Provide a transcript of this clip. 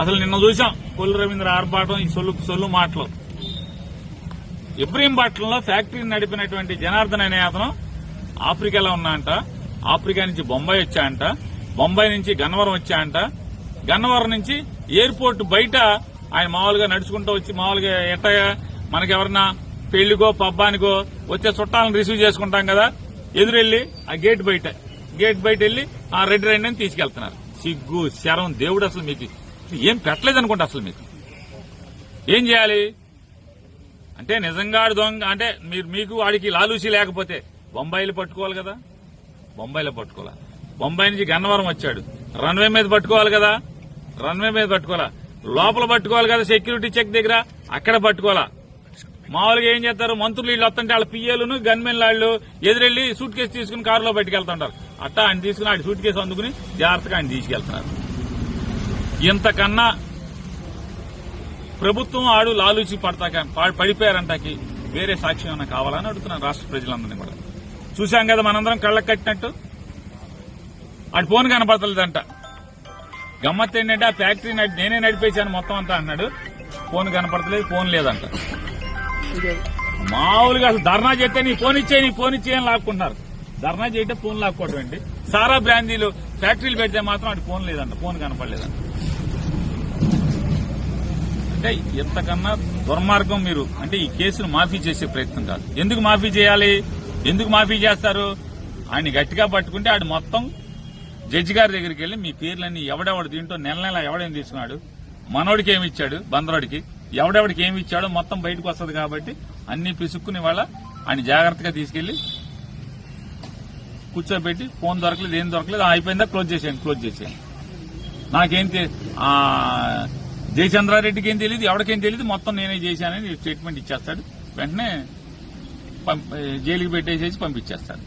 అసలు నిన్న చూసాం కొల్లు రవీంద్ర ఆర్భాటం ఈ సొల్లు సొల్లు మాటలు. ఇబ్రహీంపట్నంలో ఫ్యాక్టరీ నడిపినటువంటి జనార్దన్ అనే అతను ఆఫ్రికాలో ఉన్నా అంట ఆఫ్రికా నుంచి బొంబాయి వచ్చా అంట బొంబాయి నుంచి గన్నవరం వచ్చా అంట గన్నవరం నుంచి ఎయిర్పోర్ట్ బయట ఆయన మామూలుగా నడుచుకుంటూ వచ్చి మామూలుగా ఎట్టగా మనకెవరన్నా పెళ్ళికో పబ్బానికో వచ్చే చుట్టాలను రిసీవ్ చేసుకుంటాం కదా? ఎదురెళ్ళి ఆ గేట్ బయట. గేట్ బయట వెళ్ళి ఆ రెడ్ రైడ్ అని తీసుకెళ్తున్నారు. సిగ్గు శరం దేవుడు అసలు మీకు ఏం పెట్టలేదు అనుకుంటా అసలు మీకు. ఏం చేయాలి? అంటే నిజంగా దొంగ అంటే మీరు మీకు వాడికి లాలూసి లేకపోతే బొంబాయిలో పట్టుకోవాలి కదా? బొంబాయిలో పట్టుకోవాలి? బొంబాయి నుంచి గన్నవరం వచ్చాడు. రన్వే మీద పట్టుకోవాలి కదా? రన్వే మీద పట్టుకోవాలా? లోపల పట్టుకోవాలి కదా సెక్యూరిటీ చెక్ దగ్గర? అక్కడ పట్టుకోవాలా? మామూలుగా ఏం చేస్తారు? మంత్రులు వీళ్ళు వస్తుంటే వాళ్ళ పియ్యలను గన్మెన్ వాళ్ళు ఎదురెళ్ళి సూట్ కేసు తీసుకుని కారులో పట్టుకెళ్తుంటారు అట్టా ఆయన తీసుకుని ఆడి సూట్ కేసు అందుకుని జాగ్రత్తగా ఆయన తీసుకెళ్తున్నారు. ఇంతకన్నా ప్రభుత్వం ఆడు లాలూచి పడతాక ప- పడిపోయారంటాకి వేరే సాక్ష్యం ఏమైనా కావాలని అడుగుతున్నాను రాష్ట్ర ప్రజలందరినీ కూడా. చూశాం కదా మనందరం కళ్ళకు కట్టినట్టు. అటు ఫోన్ కనపడతలేదంట. గమ్మత్ ఏంటంటే ఆ ఫ్యాక్టరీ నడి- నేనే నడిపేశాను మొత్తం అంతా అన్నాడు. ఫోన్ కనపడతలేదు ఫోన్ లేదంట. మామూలుగా అసలు ధర్నా చేస్తే నీ ఫోన్ ఇచ్చే నీ ఫోన్ ఇచ్చే అని లాక్కుంటున్నారు. ధర్నా చేయటే ఫోన్ లాక్కోవటం సారా బ్రాందీలు ఫ్యాక్టరీలు పెడితే మాత్రం అటు ఫోన్ లేదంట ఫోన్ కనపడలేదంట. అంటే ఎంతకన్నా దుర్మార్గం మీరు. అంటే ఈ కేసును మాఫీ చేసే ప్రయత్నం కాదు. ఎందుకు మాఫీ చేయాలి? ఎందుకు మాఫీ చేస్తారు? ఆయన గట్టిగా పట్టుకుంటే ఆడు మొత్తం జడ్జి గారి దగ్గరికి వెళ్ళి మీ పేర్లన్నీ ఎవడెవడు దీంట్లో నెల నెల ఎవడేం తీసుకున్నాడు? మనోడికి ఏమి ఇచ్చాడు? బందరోడికి. ఎవడెవడికి ఏమి ఇచ్చాడో మొత్తం బయటకు వస్తుంది కాబట్టి అన్ని పిసుక్కుని వాళ్ళ ఆయన జాగ్రత్తగా తీసుకెళ్ళి కూర్చోబెట్టి ఫోన్ దొరకలేదు ఏం దొరకలేదు. అయిపోయిందా క్లోజ్ చేసేయండి క్లోజ్ చేసేయండి. నాకేం జయచంద్రారెడ్డికి ఏం తెలియదు ఎవరికేం తెలియదు మొత్తం నేనే చేశానని స్టేట్మెంట్ ఇచ్చేస్తాడు. వెంటనే జైలుకి పెట్టేసేసి పంపించేస్తాడు.